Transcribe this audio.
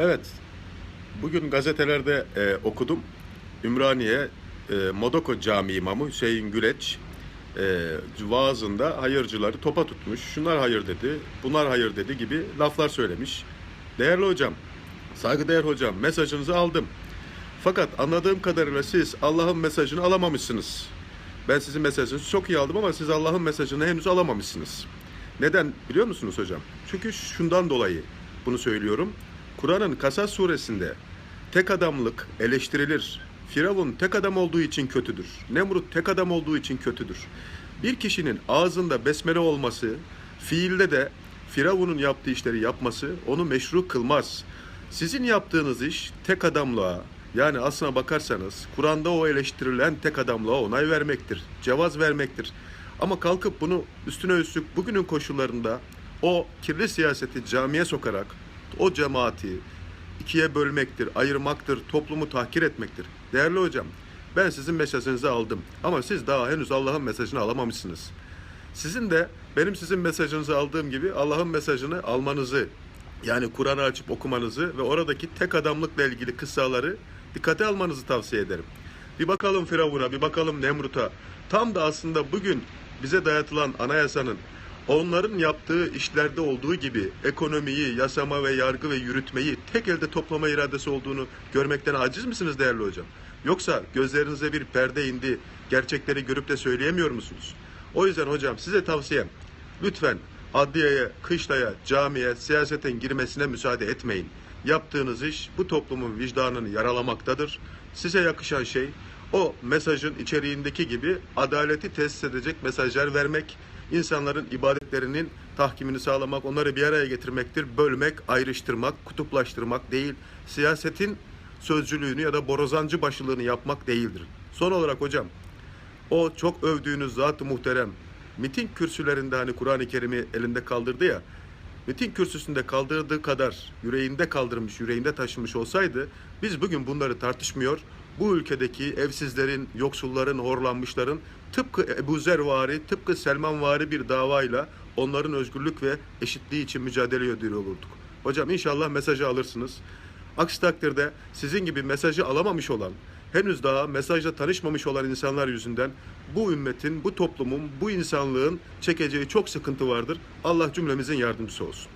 Evet, bugün gazetelerde e, okudum. Ümraniye e, Modoko Camii imamı Hüseyin Güleç e, vaazında hayırcıları topa tutmuş. Şunlar hayır dedi, bunlar hayır dedi gibi laflar söylemiş. Değerli hocam, saygıdeğer hocam mesajınızı aldım. Fakat anladığım kadarıyla siz Allah'ın mesajını alamamışsınız. Ben sizin mesajınızı çok iyi aldım ama siz Allah'ın mesajını henüz alamamışsınız. Neden biliyor musunuz hocam? Çünkü şundan dolayı bunu söylüyorum. Kur'an'ın Kasas suresinde tek adamlık eleştirilir. Firavun tek adam olduğu için kötüdür. Nemrut tek adam olduğu için kötüdür. Bir kişinin ağzında besmele olması, fiilde de Firavun'un yaptığı işleri yapması onu meşru kılmaz. Sizin yaptığınız iş tek adamlığa, yani aslına bakarsanız Kur'an'da o eleştirilen tek adamlığa onay vermektir, cevaz vermektir. Ama kalkıp bunu üstüne üstlük bugünün koşullarında o kirli siyaseti camiye sokarak o cemaati ikiye bölmektir, ayırmaktır, toplumu tahkir etmektir. Değerli hocam, ben sizin mesajınızı aldım ama siz daha henüz Allah'ın mesajını alamamışsınız. Sizin de benim sizin mesajınızı aldığım gibi Allah'ın mesajını almanızı, yani Kur'an'ı açıp okumanızı ve oradaki tek adamlıkla ilgili kıssaları dikkate almanızı tavsiye ederim. Bir bakalım Firavun'a, bir bakalım Nemrut'a. Tam da aslında bugün bize dayatılan anayasanın onların yaptığı işlerde olduğu gibi ekonomiyi, yasama ve yargı ve yürütmeyi tek elde toplama iradesi olduğunu görmekten aciz misiniz değerli hocam? Yoksa gözlerinize bir perde indi, gerçekleri görüp de söyleyemiyor musunuz? O yüzden hocam size tavsiyem lütfen adliyeye, kışlaya, camiye, siyasetin girmesine müsaade etmeyin. Yaptığınız iş bu toplumun vicdanını yaralamaktadır. Size yakışan şey o mesajın içeriğindeki gibi adaleti tesis edecek mesajlar vermek, insanların ibadetlerinin tahkimini sağlamak, onları bir araya getirmektir. Bölmek, ayrıştırmak, kutuplaştırmak değil. Siyasetin sözcülüğünü ya da borazancı başılığını yapmak değildir. Son olarak hocam, o çok övdüğünüz zat-ı muhterem miting kürsülerinde hani Kur'an-ı Kerim'i elinde kaldırdı ya miting kürsüsünde kaldırdığı kadar yüreğinde kaldırmış, yüreğinde taşımış olsaydı biz bugün bunları tartışmıyor. Bu ülkedeki evsizlerin, yoksulların, horlanmışların tıpkı Ebu Zervari, tıpkı Selmanvari bir davayla onların özgürlük ve eşitliği için mücadele ediyor olurduk. Hocam inşallah mesajı alırsınız. Aksi takdirde sizin gibi mesajı alamamış olan, henüz daha mesajla tanışmamış olan insanlar yüzünden bu ümmetin, bu toplumun, bu insanlığın çekeceği çok sıkıntı vardır. Allah cümlemizin yardımcısı olsun.